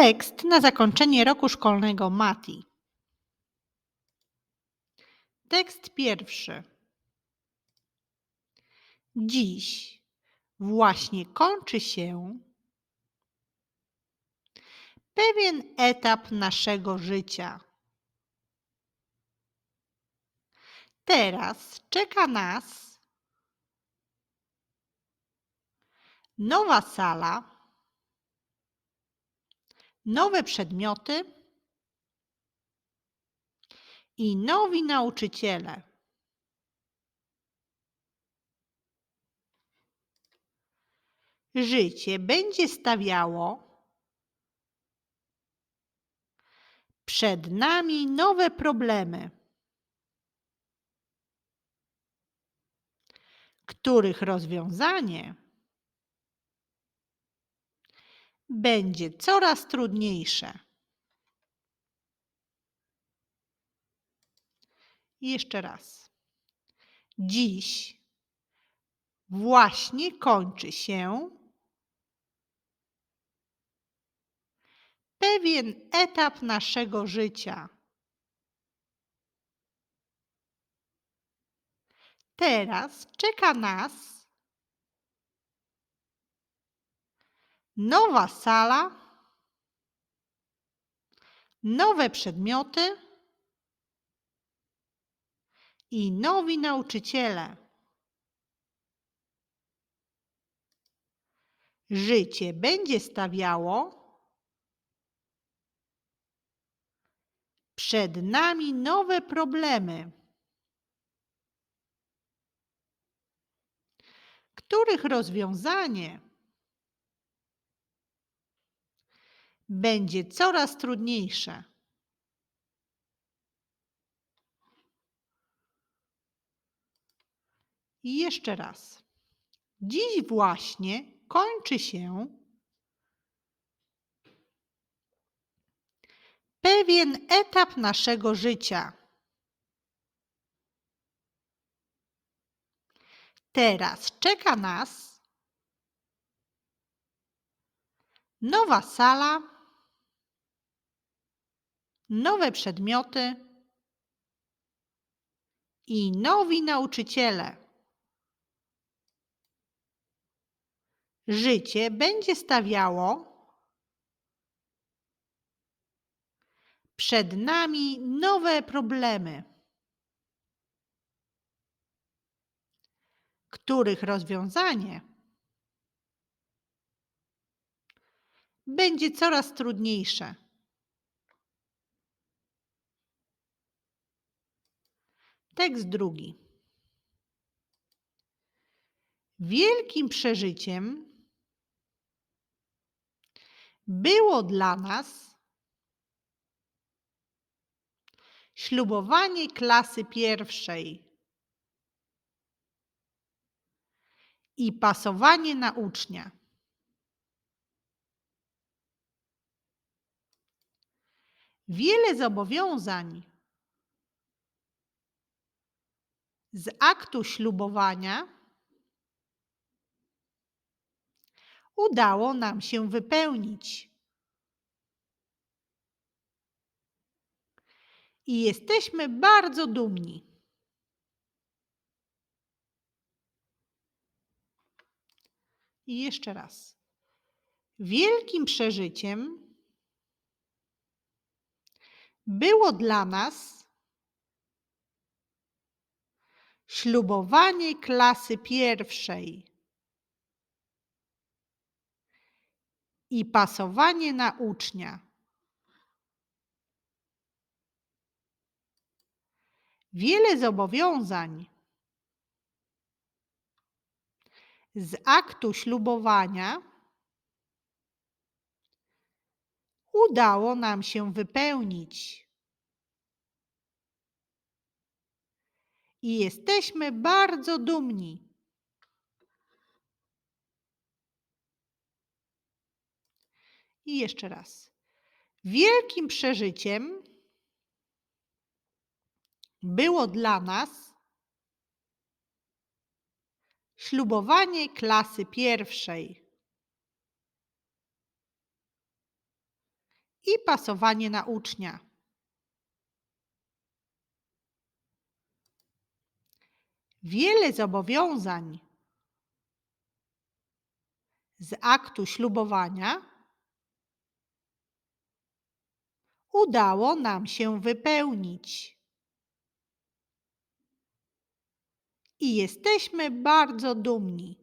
Tekst na zakończenie roku szkolnego Mati. Tekst pierwszy. Dziś właśnie kończy się pewien etap naszego życia. Teraz czeka nas nowa sala, nowe przedmioty i nowi nauczyciele. Życie będzie stawiało przed nami nowe problemy, których rozwiązanie będzie coraz trudniejsze. Jeszcze raz. Dziś właśnie kończy się pewien etap naszego życia. Teraz czeka nas nowa sala, nowe przedmioty i nowi nauczyciele. Życie będzie stawiało przed nami nowe problemy, których rozwiązanie będzie coraz trudniejsze. I jeszcze raz. Dziś właśnie kończy się pewien etap naszego życia. Teraz czeka nas nowa sala, nowe przedmioty i nowi nauczyciele. Życie będzie stawiało przed nami nowe problemy, których rozwiązanie będzie coraz trudniejsze. Tekst drugi. Wielkim przeżyciem było dla nas ślubowanie klasy pierwszej i pasowanie na ucznia. Wiele zobowiązań z aktu ślubowania udało nam się wypełnić. I jesteśmy bardzo dumni. I jeszcze raz. Wielkim przeżyciem było dla nas ślubowanie klasy pierwszej i pasowanie na ucznia. Wiele zobowiązań z aktu ślubowania udało nam się wypełnić. I jesteśmy bardzo dumni. I jeszcze raz. Wielkim przeżyciem było dla nas ślubowanie klasy pierwszej i pasowanie na ucznia. Wiele zobowiązań z aktu ślubowania udało nam się wypełnić. I jesteśmy bardzo dumni.